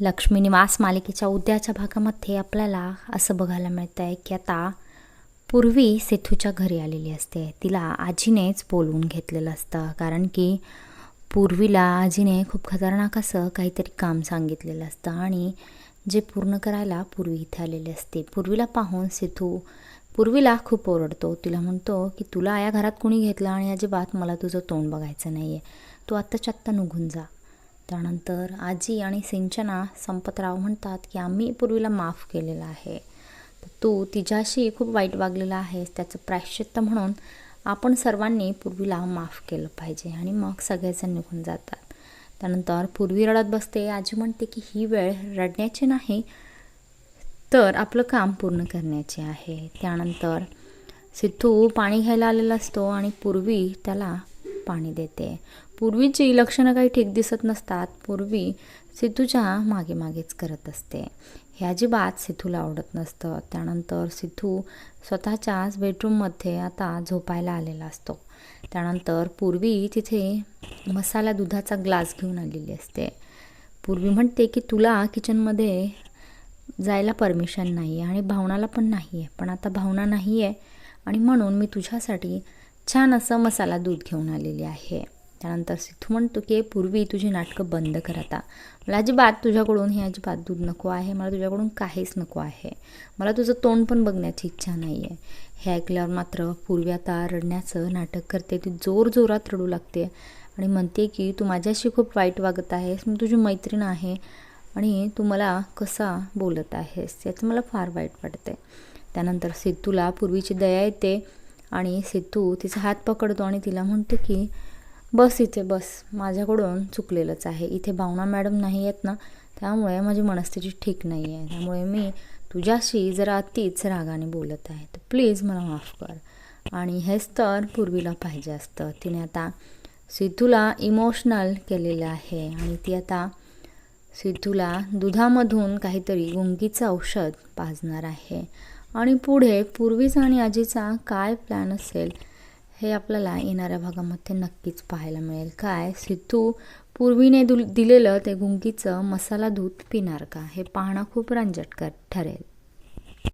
लक्ष्मी निवास मालिकेच्या उद्याच्या भागामध्ये आपल्याला असं बघायला मिळतं आहे की आता पूर्वी सेथूच्या घरी आलेली असते. तिला आजीनेच बोलवून घेतलेलं असतं. कारण की पूर्वीला आजीने खूप खतरनाक असं काहीतरी काम सांगितलेलं असतं आणि जे पूर्ण करायला पूर्वी इथे आलेले असते. पूर्वीला पाहून सेथू पूर्वीला खूप ओरडतो. तिला म्हणतो की तुला या घरात कोणी घेतलं आणि अजिबात मला तुझं तोंड बघायचं नाही आहे तू आत्ताच्या आत्ता निघून जा. त्यानंतर आजी आणि सिंचना संपतराव म्हणतात की आम्ही पूर्वीला माफ केलेला आहे. तर तू तिच्याशी खूप वाईट वागलेला आहेस. त्याचं प्रायश्चित्त म्हणून आपण सर्वांनी पूर्वीला माफ केलं पाहिजे आणि मग सगळेजण निघून जातात. त्यानंतर पूर्वी रडत बसते. आजी म्हणते की ही वेळ रडण्याची नाही तर आपलं काम पूर्ण करण्याचे आहे. त्यानंतर सिद्धू पाणी घ्यायला आलेला असतो आणि पूर्वी त्याला पाणी देते. पूर्वीची लक्षणं काही ठीक दिसत नसतात. पूर्वी सिद्धूच्या मागे मागेच करत असते. हे अजिबात सिद्धूला आवडत नसतं. त्यानंतर सिद्धू स्वतःच्याच बेडरूममध्ये आता झोपायला आलेला असतो. त्यानंतर पूर्वी तिथे मसाला दुधाचा ग्लास घेऊन आलेली असते. पूर्वी म्हणते की तुला किचनमध्ये जायला परमिशन नाही आहे आणि भावनाला पण नाही आहे पण आता भावना नाही आहे आणि म्हणून मी तुझ्यासाठी छान असं मसाला दूध घेऊन आलेली आहे. त्यानंतर सिद्धू म्हणतो की पूर्वी तुझी नाटकं बंद कर आता. मला अजिबात तुझ्याकडून हे अजिबात दूध नको आहे. मला तुझ्याकडून काहीच नको आहे. मला तुझं तोंड पण बघण्याची इच्छा नाही आहे हे ऐकल्यावर मात्र पूर्वी आता रडण्याचं नाटक करते. ती जोर जोरात रडू लागते आणि म्हणते की तू माझ्याशी खूप वाईट वागत आहेस. मी तुझी मैत्रीण आहे आणि तू मला कसा बोलत आहेस? याचं मला फार वाईट वाटते त्यानंतर सिद्धूला पूर्वीची दया येते. आणि सेतू तिचा हात पकडतो आणि तिला म्हणतो की बस इथे बस माझ्याकडून चुकलेलंच आहे. इथे भावना मॅडम नाही आहेत ना त्यामुळे माझी मनस्थिती ठीक नाही आहे त्यामुळे मी तुझ्याशी जरा अतिच रागाने बोलत आहे. तर प्लीज मला माफ कर. आणि हेच तर पूर्वीला पाहिजे असतं. तिने आता सिद्धूला इमोशनल केलेलं आहे आणि ती आता सिद्धूला दुधामधून काहीतरी गुंगीचं औषध पाजणार आहे. आणि पुढे पूर्वीचा आणि आजीचा काय प्लॅन असेल हे आपल्याला येणाऱ्या भागामध्ये नक्कीच पाहायला मिळेल. काय? सिद्धू पूर्वीने दुल दिलेलं ते गुंगीचं मसाला दूध पिणार का? हे पाहणं खूप रंजटकर ठरेल.